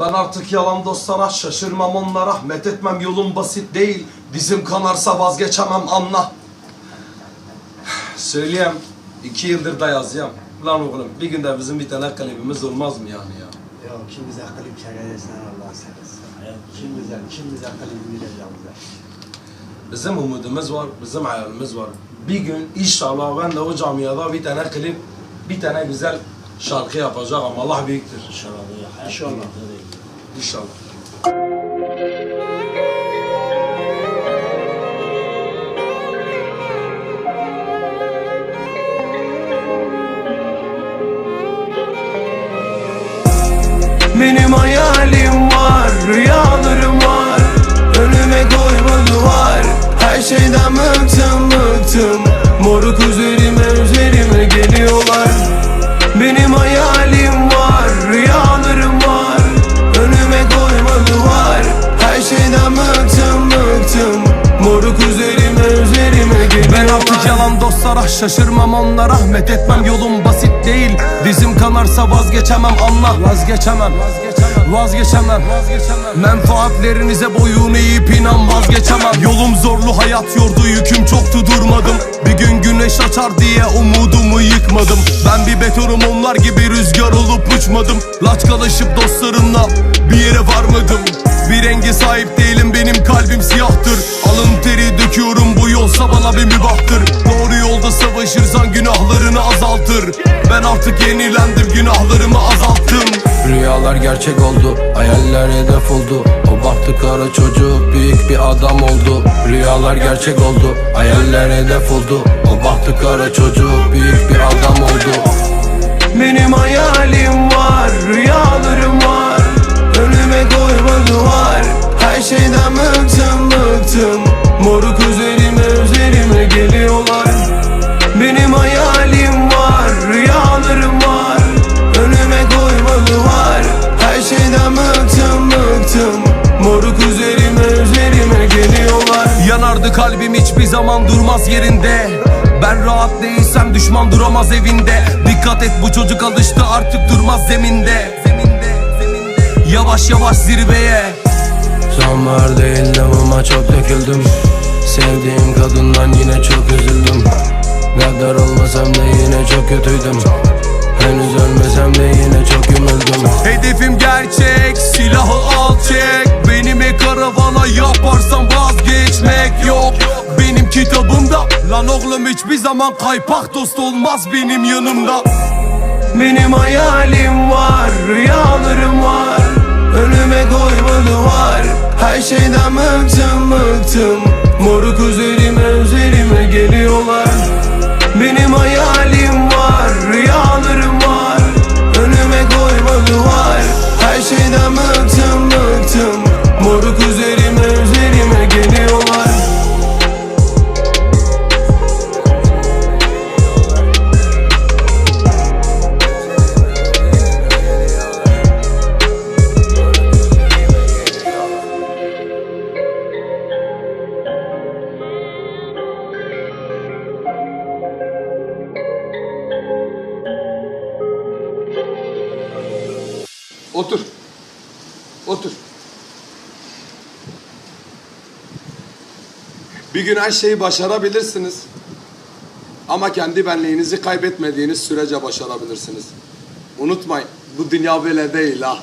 Ben artık yalan dostlara şaşırmam onlara Rahmet etmem yolum basit değil Dizim kanarsa vazgeçemem anla Söyleyeyim iki yıldır da yazıyorum Lan oğlum bir günde bizim bir tane klibimiz olmaz mı yani ya? Ya kim bize klip çekeceksin Allah seversen. Kim bize, kim bize bize. Bizim umudumuz var, bizim hayalimiz var. Bir gün inşallah ben de o camiada bir tane klip, bir tane güzel şarkı yapacağım. Allah büyüktür. İnşallah. İnşallah. İnşallah. Benim hayalim var, rüyalarım var Önüme koyma duvar Her şeyden bıktım bıktım Moruk üzerime yalan dostlara şaşırmam onlara Rahmet etmem. Yolum basit değil Dizim kanarsa vazgeçemem. Anla Vazgeçemem Vazgeçemem Menfaatlerinize boyun eğip inan vazgeçemem. Yolum zorlu hayat yordu yüküm çoktu durmadım. Bir gün güneş açar diye umudumu yıkmadım. Ben bir betonum onlar gibi rüzgar olup uçmadım. Laçkalaşıp dostlarımla bir yere varmadım. Bir renge sahip değilim benim kalbim siyahtır savaşırsan günahlarını azaltır. Ben artık yenilendim günahlarımı azalttım. Rüyalar gerçek oldu, hayaller hedef oldu. O bahtı kara çocuk büyük bir adam oldu. Rüyalar gerçek oldu, hayaller hedef oldu. O bahtı kara çocuk büyük bir adam oldu. Benim hayalim var, rüyalarım Yanardı kalbim hiçbir zaman durmaz yerinde. Ben rahat değilsem düşman duramaz evinde. Dikkat et bu çocuk alıştı artık durmaz zeminde. Yavaş yavaş zirveye. Sonbahar değildim ama çok döküldüm. Sevdiğim kadından yine çok üzüldüm. Gaddar olmasam da yine çok kötüydüm. Henüz ölmesem de yine çok yumruldum Hedefim gerçek Silahı al çek. Benime karavana yaparsan Lan oğlum hiçbir zaman kaypak dost olmaz benim yanımda. Benim hayalim var Rüyalarım var. Önüme koyma duvar Her şeyden bıktım bıktım. Moruk üzerime üzerime geliyorlar. Benim hayalim Otur. Otur. Bir gün her şeyi başarabilirsiniz. Ama kendi benliğinizi kaybetmediğiniz sürece başarabilirsiniz. Unutmayın bu dünya böyle değil ha.